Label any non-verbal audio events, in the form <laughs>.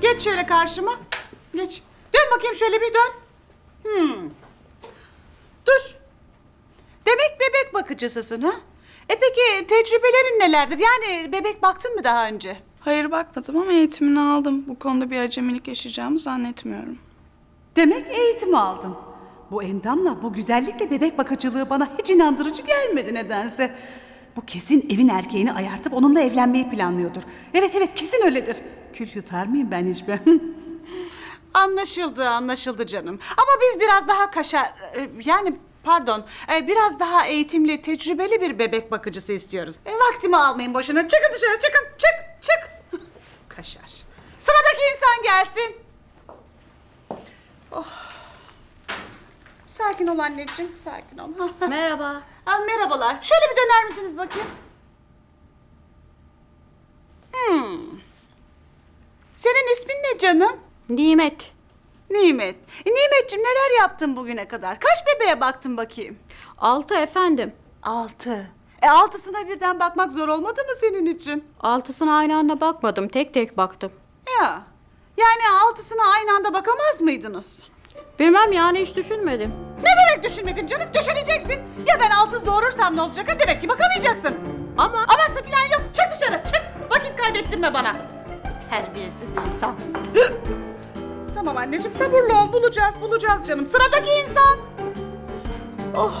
Geç şöyle karşıma. Geç. Dön bakayım şöyle bir dön. Hmm. Dur. Demek bebek bakıcısısın ha? E peki tecrübelerin nelerdir? Yani bebek baktın mı daha önce? Hayır bakmadım ama eğitimini aldım. Bu konuda bir acemilik yaşayacağımı zannetmiyorum. Demek eğitim aldın. Bu endamla, bu güzellikle bebek bakıcılığı bana hiç inandırıcı gelmedi nedense. Bu kesin evin erkeğini ayartıp onunla evlenmeyi planlıyordur. Evet evet kesin öyledir. Kül yutar mıyım ben hiç be? <laughs> anlaşıldı anlaşıldı canım. Ama biz biraz daha kaşar... e, Yani pardon e, biraz daha eğitimli, tecrübeli bir bebek bakıcısı istiyoruz. E, vaktimi almayın boşuna. Çıkın dışarı çıkın çık çık. <laughs> kaşar. Sıradaki insan gelsin. Sakin ol anneciğim, sakin ol. <laughs> Merhaba. Ha, merhabalar. Şöyle bir döner misiniz bakayım? Senin ismin ne canım? Nimet. Nimet. E, Nimetciğim neler yaptın bugüne kadar? Kaç bebeğe baktın bakayım? Altı efendim. Altı. E altısına birden bakmak zor olmadı mı senin için? Altısına aynı anda bakmadım. Tek tek baktım. Ya. Yani altısına aynı anda bakamaz mıydınız? Bilmem yani hiç düşünmedim. Ne demek düşünmedim canım? Düşüneceksin. Ya ben altı doğurursam ne olacak? Ha demek ki bakamayacaksın. Ama Aması falan yok. Çık dışarı çık. Vakit kaybettirme bana. Terbiyesiz insan. <gasps> tamam anneciğim sabırlı ol. Bulacağız bulacağız canım. Sıradaki insan. Oh.